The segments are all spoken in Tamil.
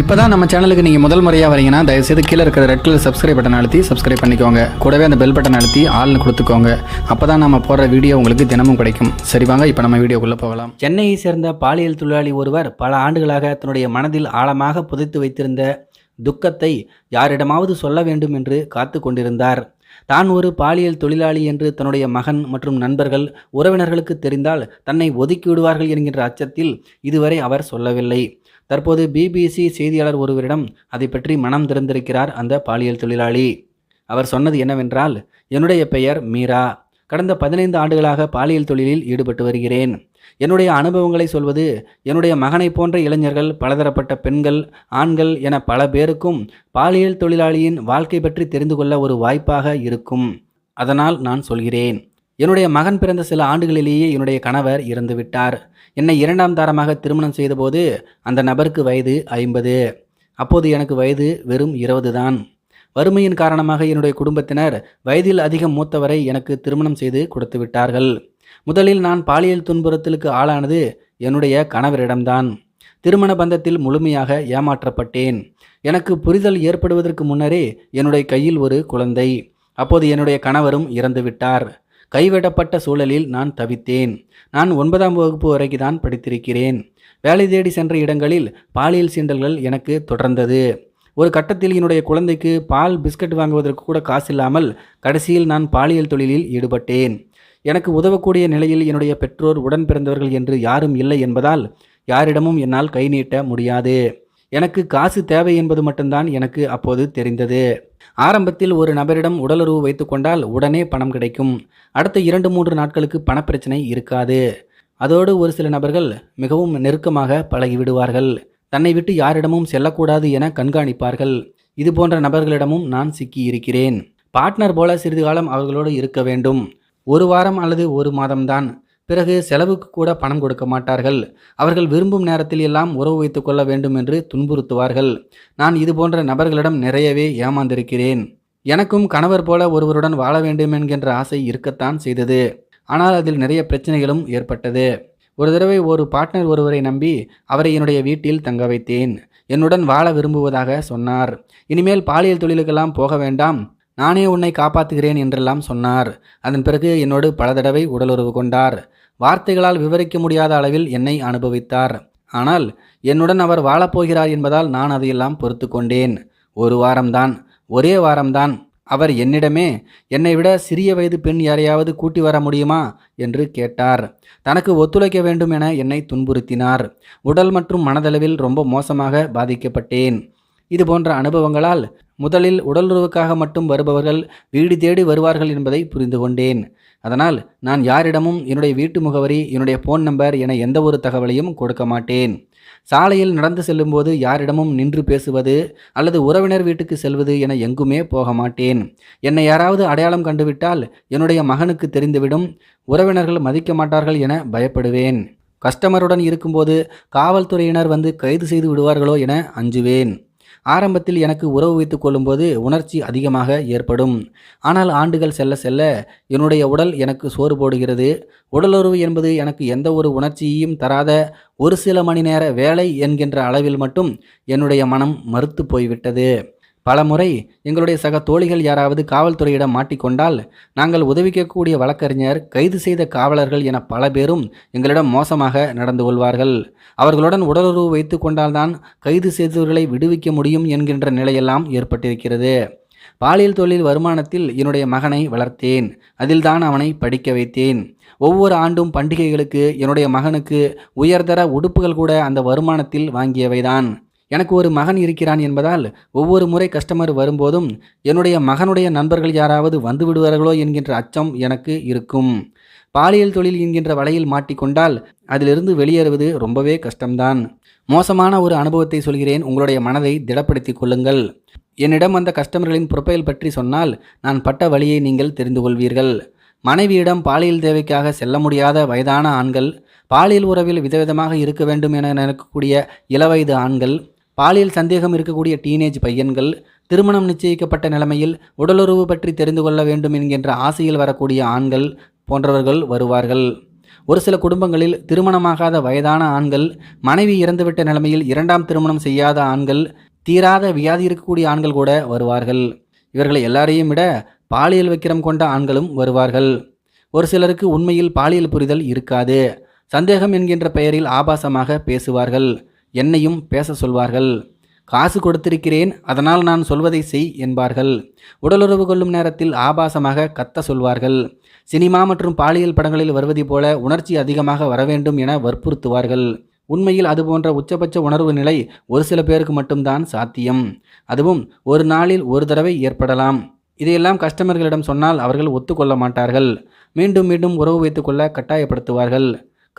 இப்போ தான் நம்ம சேனலுக்கு நீங்கள் முதல் முறையாக வரீங்கன்னா தயவுசெய்து கீழே இருக்கிற ரெட் கலர் சப்ஸ்கிரைப் பட்டன் அழுத்தி சப்ஸ்கிரைப் பண்ணிக்கோங்க. கூடவே அந்த பெல் பட்டன் அழுத்தி ஆள்னு கொடுத்துக்கோங்க. அப்போ தான் நம்ம போடுற வீடியோ உங்களுக்கு தினமும் கிடைக்கும். சரி வாங்க இப்போ நம்ம வீடியோக்குள்ளே போகலாம். சென்னையை சேர்ந்த பாலியல் தொழிலாளி ஒருவர் பல ஆண்டுகளாக தன்னுடைய மனதில் ஆழமாக புதைத்து வைத்திருந்த துக்கத்தை யாரிடமாவது சொல்ல வேண்டும் என்று காத்து கொண்டிருந்தார். தான் ஒரு பாலியல் தொழிலாளி என்று தன்னுடைய மகன் மற்றும் நண்பர்கள் உறவினர்களுக்கு தெரிந்தால் தன்னை ஒதுக்கி விடுவார்கள் என்கின்ற அச்சத்தில் இதுவரை அவர் சொல்லவில்லை. தற்போது பிபிசி செய்தியாளர் ஒருவரிடம் அதை பற்றி மனம் திறந்திருக்கிறார் அந்த பாலியல் தொழிலாளி. அவர் சொன்னது என்னவென்றால் என்னுடைய பெயர் மீரா. கடந்த பதினைந்து ஆண்டுகளாக பாலியல் தொழிலில் ஈடுபட்டு வருகிறேன். என்னுடைய அனுபவங்களை சொல்வது என்னுடைய மகனை போன்ற இளைஞர்கள் பலதரப்பட்ட பெண்கள் ஆண்கள் என பல பேருக்கும் பாலியல் தொழிலாளியின் வாழ்க்கை பற்றி தெரிந்து கொள்ள ஒரு வாய்ப்பாக இருக்கும். அதனால் நான் சொல்கிறேன். என்னுடைய மகன் பிறந்த சில ஆண்டுகளிலேயே என்னுடைய கணவர் இறந்து விட்டார். என்னை இரண்டாம் தாரமாக திருமணம் செய்தபோது அந்த நபருக்கு வயது ஐம்பது. அப்போது எனக்கு வயது வெறும் இருபது தான். வறுமையின் காரணமாக என்னுடைய குடும்பத்தினர் வயதில் அதிகம் மூத்தவரை எனக்கு திருமணம் செய்து கொடுத்து விட்டார்கள். முதலில் நான் பாலியல் துன்புறுத்தலுக்கு ஆளானது என்னுடைய கணவரிடம்தான். திருமண பந்தத்தில் முழுமையாக ஏமாற்றப்பட்டேன். எனக்கு புரிதல் ஏற்படுவதற்கு முன்னரே என்னுடைய கையில் ஒரு குழந்தை. அப்போது என்னுடைய கணவரும் இறந்துவிட்டார் கைவிடப்பட்ட சூழலில் நான் தவித்தேன். நான் ஒன்பதாம் வகுப்பு வரைக்கு தான் படித்திருக்கிறேன். வேலை தேடி சென்ற இடங்களில் பாலியல் சீண்டல்கள் எனக்கு தொடர்ந்தது. ஒரு கட்டத்தில் என்னுடைய குழந்தைக்கு பால் பிஸ்கட் வாங்குவதற்கு கூட காசு இல்லாமல் கடைசியில் நான் பாலியல் தொழிலில் ஈடுபட்டேன். எனக்கு உதவக்கூடிய நிலையில் என்னுடைய பெற்றோர் உடன் பிறந்தவர்கள் என்று யாரும் இல்லை என்பதால் யாரிடமும் என்னால் கை நீட்ட முடியாது. எனக்கு காசு தேவை என்பது மட்டும்தான் எனக்கு அப்போது தெரிந்தது. ஆரம்பத்தில் ஒரு நபரிடம் உடலுறவு வைத்துக்கொண்டால் உடனே பணம் கிடைக்கும். அடுத்த இரண்டு மூன்று நாட்களுக்கு பணப்பிரச்சனை இருக்காது. அதோடு ஒரு சில நபர்கள் மிகவும் நெருக்கமாக பழகிவிடுவார்கள். தன்னை விட்டு யாரிடமும் செல்லக்கூடாது என கண்காணிப்பார்கள். இது போன்ற நபர்களிடமும் நான் சிக்கியிருக்கிறேன். பார்ட்னர் போல சிறிது காலம் அவர்களோடு இருக்க வேண்டும். ஒரு வாரம் அல்லது ஒரு மாதம்தான். பிறகு செலவுக்கு கூட பணம் கொடுக்க மாட்டார்கள். அவர்கள் விரும்பும் நேரத்தில் எல்லாம் உறவு வைத்துக் கொள்ள வேண்டும் என்று துன்புறுத்துவார்கள். நான் இது போன்ற நபர்களிடம் நிறையவே ஏமாந்திருக்கிறேன். எனக்கும் கணவர் போல ஒருவருடன் வாழ வேண்டும் என்கின்ற ஆசை இருக்கத்தான் செய்தது. ஆனால் அதில் நிறைய பிரச்சனைகளும் ஏற்பட்டது. ஒரு தடவை ஒரு பார்ட்னர் ஒருவரை நம்பி அவரை என்னுடைய வீட்டில் தங்க வைத்தேன். என்னுடன் வாழ விரும்புவதாக சொன்னார். இனிமேல் பாலியல் தொழிலுக்கெல்லாம் போக வேண்டாம். நானே உன்னை காப்பாற்றுகிறேன் என்றெல்லாம் சொன்னார். அதன் பிறகு என்னோடு பல தடவை உடலுறவு கொண்டார். வார்த்தைகளால் விவரிக்க முடியாத அளவில் என்னை அனுபவித்தார். ஆனால் என்னுடன் அவர் வாழப்போகிறார் என்பதால் நான் அதையெல்லாம் பொறுத்து கொண்டேன். ஒரு வாரம்தான் ஒரே வாரம்தான். அவர் என்னிடமே என்னை விட சிறிய வயது பெண் யாரையாவது கூட்டி வர முடியுமா? என்று கேட்டார். தனக்கு ஒத்துழைக்க வேண்டும் என என்னை துன்புறுத்தினார். உடல் மற்றும் மனதளவில் ரொம்ப மோசமாக பாதிக்கப்பட்டேன். இது போன்ற அனுபவங்களால் முதலில் உடலுறவுக்காக மட்டும் வருபவர்கள் வீடு தேடி வருவார்கள் என்பதை புரிந்து கொண்டேன். அதனால் நான் யாரிடமும் என்னுடைய வீட்டு முகவரி என்னுடைய ஃபோன் நம்பர் என எந்த ஒரு தகவலையும் கொடுக்க மாட்டேன். சாலையில் நடந்து செல்லும்போது யாரிடமும் நின்று பேசுவது அல்லது உறவினர் வீட்டுக்கு செல்வது என எங்குமே போக மாட்டேன். என்னை யாராவது அடையாளம் கண்டுவிட்டால் என்னுடைய மகனுக்கு தெரிந்துவிடும் உறவினர்கள் மதிக்க மாட்டார்கள் என பயப்படுவேன். கஸ்டமருடன் இருக்கும்போது காவல்துறையினர் வந்து கைது செய்து விடுவார்களோ என அஞ்சுவேன். ஆரம்பத்தில் எனக்கு உறவு வைத்துக் கொள்ளும்போது உணர்ச்சி அதிகமாக ஏற்படும். ஆனால் ஆண்டுகள் செல்ல செல்ல என்னுடைய உடல் எனக்கு சோறு போடுகிறது. உடலுறவு என்பது எனக்கு எந்த ஒரு உணர்ச்சியையும் தராத ஒரு சில மணி நேர வேலை என்கின்ற அளவில் மட்டும் என்னுடைய மனம் மறுத்து போய்விட்டது. பலமுறை எங்களுடைய சக தோழிகள் யாராவது காவல்துறையிடம் மாட்டிக்கொண்டால் நாங்கள் உதவிக்கக்கூடிய வழக்கறிஞர் கைது செய்த காவலர்கள் என பல பேரும் எங்களிடம் மோசமாக நடந்து கொள்வார்கள். அவர்களுடன் உடலுறவு வைத்து கொண்டால்தான் கைது செய்தவர்களை விடுவிக்க முடியும் என்கின்ற நிலையெல்லாம் ஏற்பட்டிருக்கிறது. பாலியல் தொழில் வருமானத்தில் என்னுடைய மகனை வளர்த்தேன். அதில்தான் அவனை படிக்க வைத்தேன். ஒவ்வொரு ஆண்டும் பண்டிகைகளுக்கு என்னுடைய மகனுக்கு உயர்தர உடுப்புகள் கூட அந்த வருமானத்தில் வாங்கியவைதான். எனக்கு ஒரு மகன் இருக்கிறான் என்பதால் ஒவ்வொரு முறை கஸ்டமர் வரும்போதும் என்னுடைய மகனுடைய நண்பர்கள் யாராவது வந்து விடுவார்களோ என்கின்ற அச்சம் எனக்கு இருக்கும். பாலியல் தொழில் என்கின்ற வலையில் மாட்டிக்கொண்டால் அதிலிருந்து வெளியேறுவது ரொம்பவே கஷ்டம்தான். மோசமான ஒரு அனுபவத்தை சொல்கிறேன். உங்களுடைய மனதை திடப்படுத்திக் கொள்ளுங்கள். என்னிடம் வந்த கஸ்டமர்களின் ப்ரொஃபைல் பற்றி சொன்னால் நான் பட்ட வழியை நீங்கள் தெரிந்து கொள்வீர்கள். மனைவியிடம் பாலியல் தேவைக்காக செல்ல முடியாத வயதான ஆண்கள் பாலியல் உறவில் விதவிதமாக இருக்க வேண்டும் என நினைக்கக்கூடிய இளவயது ஆண்கள் பாலியல் சந்தேகம் இருக்கக்கூடிய டீனேஜ் பையன்கள் திருமணம் நிச்சயிக்கப்பட்ட நிலைமையில் உடலுறவு பற்றி தெரிந்து கொள்ள வேண்டும் என்கின்ற ஆசையில் வரக்கூடிய ஆண்கள் போன்றவர்கள் வருவார்கள். ஒரு சில குடும்பங்களில் திருமணமாகாத வயதான ஆண்கள் மனைவி இறந்துவிட்ட நிலைமையில் இரண்டாம் திருமணம் செய்யாத ஆண்கள் தீராத வியாதி இருக்கக்கூடிய ஆண்கள் கூட வருவார்கள். இவர்களை எல்லாரையும் விட பாலியல் விக்கிரம் கொண்ட ஆண்களும் வருவார்கள். ஒரு சிலருக்கு உண்மையில் பாலியல் புரிதல் இருக்காது. சந்தேகம் என்கின்ற பெயரில் ஆபாசமாக பேசுவார்கள். என்னையும் பேச சொல்வார்கள். காசு கொடுத்திருக்கிறேன் அதனால் நான் சொல்வதை செய் என்பார்கள். உடலுறவு கொள்ளும் நேரத்தில் ஆபாசமாக கத்த சொல்வார்கள். சினிமா மற்றும் பாலியல் படங்களில் வருவதைப் போல உணர்ச்சி அதிகமாக வர வேண்டும் என வற்புறுத்துவார்கள். உண்மையில் அதுபோன்ற உச்சபட்ச உணர்வு நிலை ஒரு சில பேருக்கு மட்டும்தான் சாத்தியம். அதுவும் ஒரு நாளில் ஒரு தடவை ஏற்படலாம். இதையெல்லாம் கஸ்டமர்களிடம் சொன்னால் அவர்கள் ஒத்துக்கொள்ள மாட்டார்கள். மீண்டும் மீண்டும் உறவு வைத்துக்கொள்ள கட்டாயப்படுத்துவார்கள்.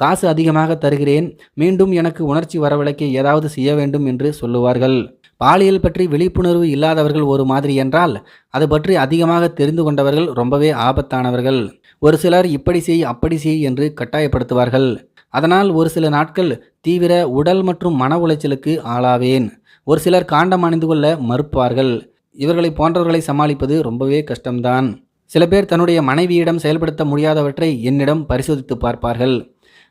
காசு அதிகமாக தருகிறேன் மீண்டும் எனக்கு உணர்ச்சி வரவழைக்க ஏதாவது செய்ய வேண்டும் என்று சொல்லுவார்கள். பாலியல் பற்றி விழிப்புணர்வு இல்லாதவர்கள் ஒரு மாதிரி என்றால் அது பற்றி அதிகமாக தெரிந்து கொண்டவர்கள் ரொம்பவே ஆபத்தானவர்கள். ஒரு சிலர் இப்படி செய் அப்படி செய் என்று கட்டாயப்படுத்துவார்கள். அதனால் ஒரு சில நாட்கள் தீவிர உடல் மற்றும் மன உளைச்சலுக்கு ஆளாவேன். ஒரு சிலர் காண்டம் அணிந்து கொள்ள மறுப்பார்கள். இவர்களை போன்றவர்களை சமாளிப்பது ரொம்பவே கஷ்டம்தான். சில பேர் தன்னுடைய மனைவியிடம் செயல்படுத்த முடியாதவற்றை என்னிடம் பரிசோதித்து பார்ப்பார்கள்.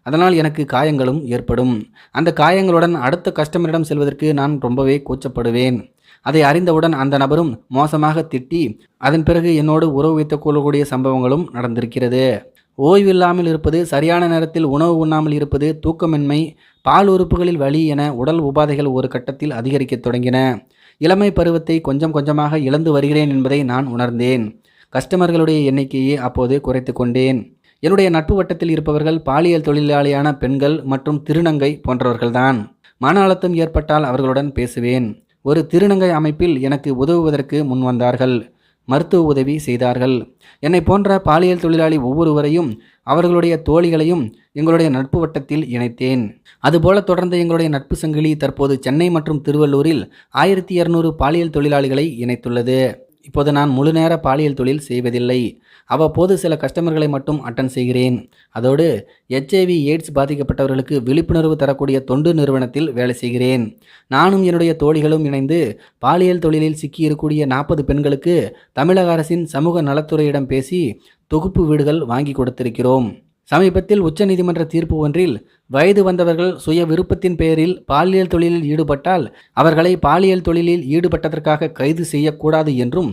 அதனால் எனக்கு காயங்களும் ஏற்படும். அந்த காயங்களுடன் அடுத்த கஸ்டமரிடம் செல்வதற்கு நான் ரொம்பவே கூச்சப்படுவேன். அதை அறிந்தவுடன் அந்த நபரும் மோசமாக திட்டி அதன் பிறகு என்னோடு உறவு வைத்துக் கொள்ளக்கூடிய சம்பவங்களும் நடந்திருக்கிறது. ஓய்வில்லாமல் இருப்பது சரியான நேரத்தில் உணவு உண்ணாமல் இருப்பது தூக்கமின்மை பால் உறுப்புகளில் வலி என உடல் உபாதைகள் ஒரு கட்டத்தில் அதிகரிக்கத் தொடங்கின. இளமை பருவத்தை கொஞ்சம் கொஞ்சமாக இழந்து வருகிறேன் என்பதை நான் உணர்ந்தேன். கஸ்டமர்களுடைய எண்ணிக்கையை அப்போது குறைத்து கொண்டேன். என்னுடைய நட்பு வட்டத்தில் இருப்பவர்கள் பாலியல் தொழிலாளியான பெண்கள் மற்றும் திருநங்கை போன்றவர்கள்தான். மன அழுத்தம் ஏற்பட்டால் அவர்களுடன் பேசுவேன். ஒரு திருநங்கை அமைப்பில் எனக்கு உதவுவதற்கு முன்வந்தார்கள் மருத்துவ உதவி செய்தார்கள். என்னை போன்ற பாலியல் தொழிலாளி ஒவ்வொருவரையும் அவர்களுடைய தோழிகளையும் எங்களுடைய நட்பு வட்டத்தில் இணைத்தேன். அதுபோல தொடர்ந்த எங்களுடைய நட்பு சங்கிலி தற்போது சென்னை மற்றும் திருவள்ளூரில் ஆயிரத்தி இரநூறு பாலியல் தொழிலாளிகளை இணைத்துள்ளது. இப்போது நான் முழு நேர பாலியல் தொழில் செய்வதில்லை. அவ்வப்போது சில கஸ்டமர்களை மட்டும் அட்டன் செய்கிறேன். அதோடு எச்ஐவி எய்ட்ஸ் பாதிக்கப்பட்டவர்களுக்கு விழிப்புணர்வு தரக்கூடிய தொண்டு நிறுவனத்தில் வேலை செய்கிறேன். நானும் என்னுடைய தோழிகளும் இணைந்து பாலியல் தொழிலில் சிக்கியிருக்கக்கூடிய நாற்பது பெண்களுக்கு தமிழக அரசின் சமூக நலத்துறையிடம் பேசி தொகுப்பு வீடுகள் வாங்கி கொடுத்திருக்கிறோம். சமீபத்தில் உச்சநீதிமன்ற தீர்ப்பு ஒன்றில் வயது வந்தவர்கள் சுய விருப்பத்தின் பெயரில் பாலியல் தொழிலில் ஈடுபட்டால் அவர்களை பாலியல் தொழிலில் ஈடுபட்டதற்காக கைது செய்யக்கூடாது என்றும்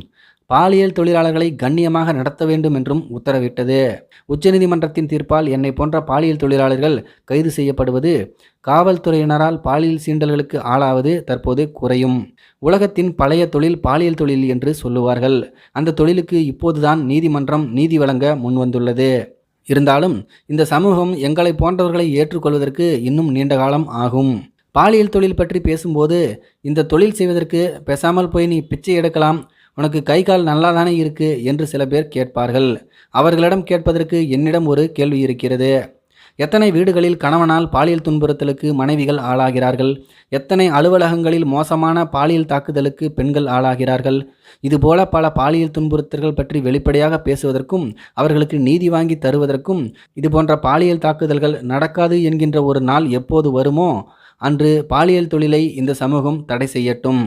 பாலியல் தொழிலாளர்களை கண்ணியமாக நடத்த வேண்டும் என்றும் உத்தரவிட்டது. உச்சநீதிமன்றத்தின் தீர்ப்பால் என்னை போன்ற பாலியல் தொழிலாளர்கள் கைது செய்யப்படுவது காவல்துறையினரால் பாலியல் சீண்டல்களுக்கு ஆளாவது தற்போது குறையும். உலகத்தின் பழைய தொழில் பாலியல் தொழில் என்று சொல்லுவார்கள். அந்த தொழிலுக்கு இப்போதுதான் நீதிமன்றம் நீதி வழங்க முன்வந்துள்ளது. இருந்தாலும் இந்த சமூகம் எங்களை போன்றவர்களை ஏற்றுக்கொள்வதற்கு இன்னும் நீண்ட காலம் ஆகும். பாலியல் தொழில் பற்றி பேசும்போது இந்த தொழில் செய்வதற்கு பேசாமல் போய் நீ பிச்சை எடுக்கலாம். உனக்கு கை கால் நல்லா தானே இருக்கு? என்று சில பேர் கேட்பார்கள். அவர்களிடம் கேட்பதற்கு என்னிடம் ஒரு கேள்வி இருக்கிறது. எத்தனை வீடுகளில் கணவனால் பாலியல் துன்புறுத்தலுக்கு மனைவிகள் ஆளாகிறார்கள்? எத்தனை அலுவலகங்களில் மோசமான பாலியல் தாக்குதலுக்கு பெண்கள் ஆளாகிறார்கள்? இதுபோல பல பாலியல் துன்புறுத்தல்கள் பற்றி வெளிப்படையாக பேசுவதற்கும் அவர்களுக்கு நீதி வாங்கி தருவதற்கும் இதுபோன்ற பாலியல் தாக்குதல்கள் நடக்காது என்கின்ற ஒரு நாள் எப்போது வருமோ அன்று பாலியல் தொழிலை இந்த சமூகம் தடை செய்யட்டும்.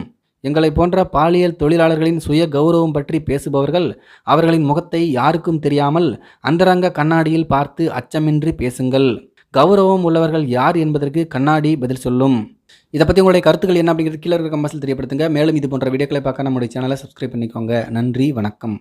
எங்களை போன்ற பாலியல் தொழிலாளர்களின் சுய கௌரவம் பற்றி பேசுபவர்கள் அவர்களின் முகத்தை யாருக்கும் தெரியாமல் அந்தரங்க கண்ணாடியில் பார்த்து அச்சமின்றி பேசுங்கள். கௌரவம் உள்ளவர்கள் யார் என்பதற்கு கண்ணாடி பதில் சொல்லும். இதை பற்றி உங்களுடைய கருத்துக்கள் என்ன அப்படிங்கிறது கீழே இருக்க கம்பஸில் தெரியப்படுத்துங்க. மேலும் இது போன்ற வீடியோக்களை பார்க்க நம்முடைய சேனலை சப்ஸ்கிரைப் பண்ணிக்கோங்க. நன்றி வணக்கம்.